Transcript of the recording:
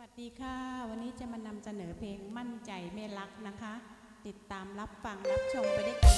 วัสดีค่ะ วันนี้จะมานำเสนอเพลงมั่นใจไม่รักนะคะ ติดตามรับฟังรับชมไปได้